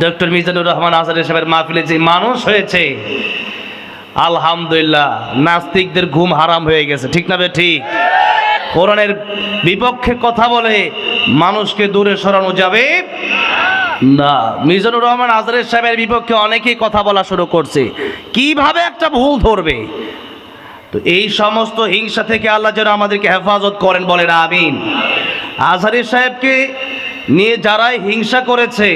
Doctor Mizanur Rahman Azad সাহেবের মাহফিলে যে মানুষ হয়েছে, আলহামদুলিল্লাহ, নাস্তিকদের ঘুম হারাম হয়ে গেছে, ঠিক না ঠিক? কোরআনের বিপক্ষে কথা বলে মানুষকে দূরে সরানো যাবে? না। মিজানুর রহমান আজরের সাহেবের বিপক্ষে অনেকেই কথা বলা শুরু করছে। কীভাবে একটা ভুল ধরবে? তো এই সমস্ত হিংসা থেকে আল্লাহ যেন আমাদেরকে হেফাজত করেন বলেন, আমিন। আজহারি সাহেবকে নিয়ে যারাই হিংসা করেছে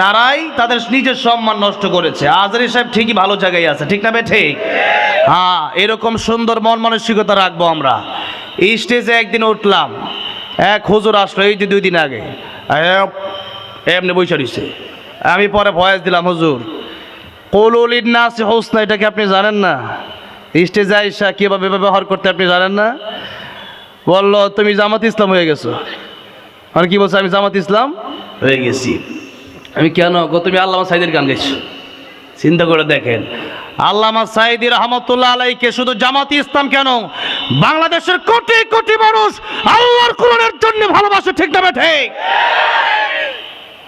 তারাই তাদের নিজের সম্মান নষ্ট করেছে। আজহারি সাহেব ঠিকই ভালো জায়গায় আছে, ঠিক না বে? ঠিক। হ্যাঁ এরকম সুন্দর মন মানসিকতা রাখব আমরা। স্টেজে একদিন উঠলাম, এক হুজুর আসলো, এই যে দুই দিন আগে। এমনি বৈশা দিছে আমি পরে ভয়েস দিলাম, হুজুর কৌলিন নাস হোসনা এটাকে আপনি জানেন না? স্টেজে আইসা কীভাবে ব্যবহার করতে আপনি জানেন না? বলল, তুমি জামাত ইসলাম হয়ে গেছো। আর কি বলছো, আমি জামাত ইসলাম? হয়ে গেছি। আমি কেন? গো তুমি আল্লামা সাইদের গান গাইছো। চিন্তা করে দেখেন। আল্লামা সাইদি রহমতুল্লাহ আলাইকে শুধু জামাতি ইসলাম কেন? বাংলাদেশের কোটি কোটি মানুষ আল্লাহর কোরআনের জন্য ভালোবাসে, ঠিক না ঠিক?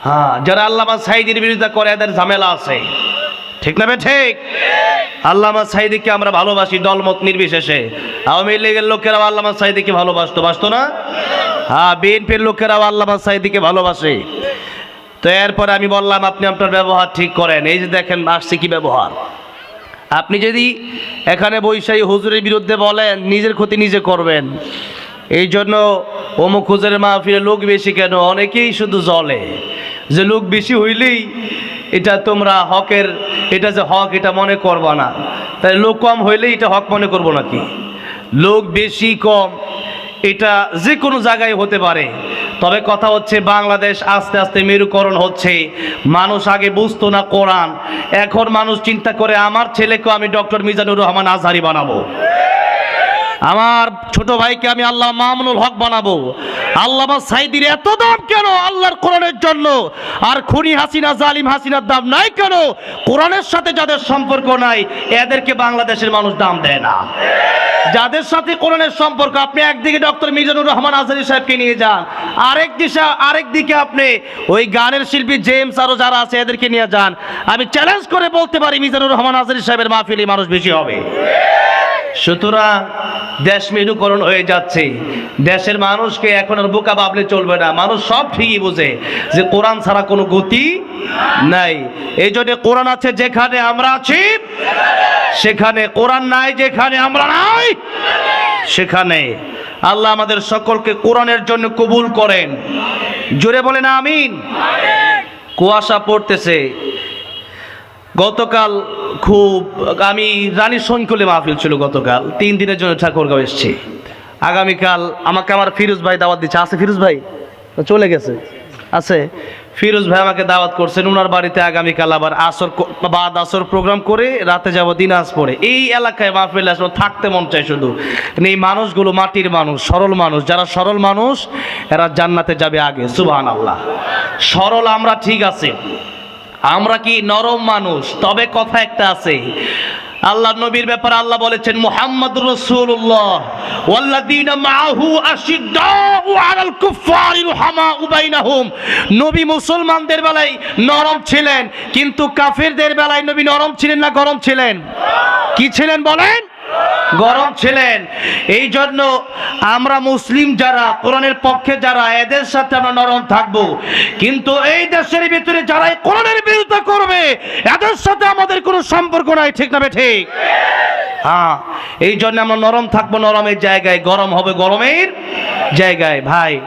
হ্যাঁ যারা আল্লামা সাইদির বিরোধিতা করে, এদের ঝামেলা আছে। ঠিক না ঠিক? আল্লামা সাইদিকে আমরা ভালোবাসি, দলমত নির্বিশেষে। আওয়ামী লীগের লোকেরাও আল্লামা সাইদিকে ভালোবাসতো, বাসতো না? হ্যাঁ বিএনপির লোকেরাও আল্লামা সাইদিকে ভালোবাসে। তো এরপরে আমি বললাম, আপনি আপনার ব্যবহার ঠিক করেন। এই যে দেখেন, আসছে কি ব্যবহার? আপনি যদি এখানে বৈশাহী হুজুরের বিরুদ্ধে বলেন, নিজের ক্ষতি নিজে করবেন। এই জন্য অমুক হুজুরের মাহফিলে লোক বেশি কেন? অনেকেই শুধু জলে। যে লোক বেশি হইলেই এটা তোমরা হকের, এটা যে হক, এটা মনে করবা না। তাই লোক কম হইলেই এটা হক মনে করব নাকি? লোক বেশি কম, এটা যে কোনো জায়গায় হতে পারে। তবে কথা হচ্ছে, বাংলাদেশ আস্তে আস্তে মেরুকরণ হচ্ছে। মানুষ আগে বুঝতো না কোরআন। এখন মানুষ চিন্তা করে, আমার ছেলেকেও আমি ডক্টর মিজানুর রহমান আজহারি বানাবো। আমার ছোট ভাইকে আমি আল্লাহ মামুনুল হক বানাবো। আল্লাহ সাইদির এত দাম কেন? আল্লাহর কোরআনের জন্য। আর খুনি হাসিনা, জালিম হাসিনার দাম নাই কেন? কোরআনের সাথে যাদের সম্পর্ক নাই, এদেরকে বাংলাদেশের মানুষ দাম দেয় না। যাদের সাথে কোরআনের সম্পর্ক, আপনি একদিকে ডক্টর মিজানুর রহমান আজহারি সাহেবকে নিয়ে যান, আরেক দিশা, আরেক দিকে আপনি ওই গানের শিল্পী জেমস আরও যারা আছে, এদেরকে নিয়ে যান। আমি চ্যালেঞ্জ করে বলতে পারি মিজানুর রহমান আজহারি সাহেবের মাহফিলি মানুষ বেশি হবে। সুতরাং দেশ মেনুকরণ হয়ে যাচ্ছে। দেশের মানুষকে এখন আর বোকা ভাবলে চলবে না। মানুষ সব ঠিকই বোঝে যে কোরআন ছাড়া কোনো গতি নাই। এই জন্য কোরআন আছে যেখানে আমরা আছি, সেখানে কোরআন নাই যেখানে আমরা নাই, সেখানে। আল্লাহ আমাদের সকলকে কোরআনের জন্য কবুল করেন। জোরে বলেন আমিন। কুয়াশা পড়তেছে। গতকাল খুব, আমি রানী শঙ্কলে মাহফিল ছিল গতকাল। তিন দিনের জন্য ঠাকুরগাঁও এসেছি। আগামীকাল আমাকে আমার ফিরোজ ভাই দাওয়াত দিচ্ছে। আছে ফিরোজ ভাই? চলে গেছে। আছে। ফিরোজ ভাই আমাকে দাওয়াত করছেন। ওনার বাড়িতে আগামীকাল আবার আসর বাদ আসর প্রোগ্রাম করে রাতে যাব দিনাজপুরে। এই এলাকায় মাহফিল আসলে থাকতে মন চায় শুধু। মানে এই মানুষগুলো মাটির মানুষ, সরল মানুষ। যারা সরল মানুষ, এরা জান্নাতে যাবে আগে। সুবহান আল্লাহ সরল আমরা ঠিক আছে। আমরা কি নরম মানুষ? তবে কথা একটা আছে। আল্লাহ নবীর ব্যাপারে আল্লাহ বলেছেন মুহাম্মদ বাইনাহুম। নবী মুসলমানদের বেলায় নরম ছিলেন, কিন্তু কাফেরদের বেলায় নবী নরম ছিলেন না গরম ছিলেন? কি ছিলেন বলেন? গরম ছিলেন। এই জন্য আমরা মুসলিম যারা, কোরআনের পক্ষে যারা, এদের সাথে আমরা নরম থাকব। কিন্তু এই দেশের ভিতরে যারা কোরআনের বিরুদ্ধে করবে, এদের সাথে আমাদের কোনো সম্পর্ক নাই, ঠিক না ঠিক? হ্যাঁ এই জন্য আমরা নরম থাকব, নরমের জায়গায়। গরম হবে গরমের জায়গায়, ভাই।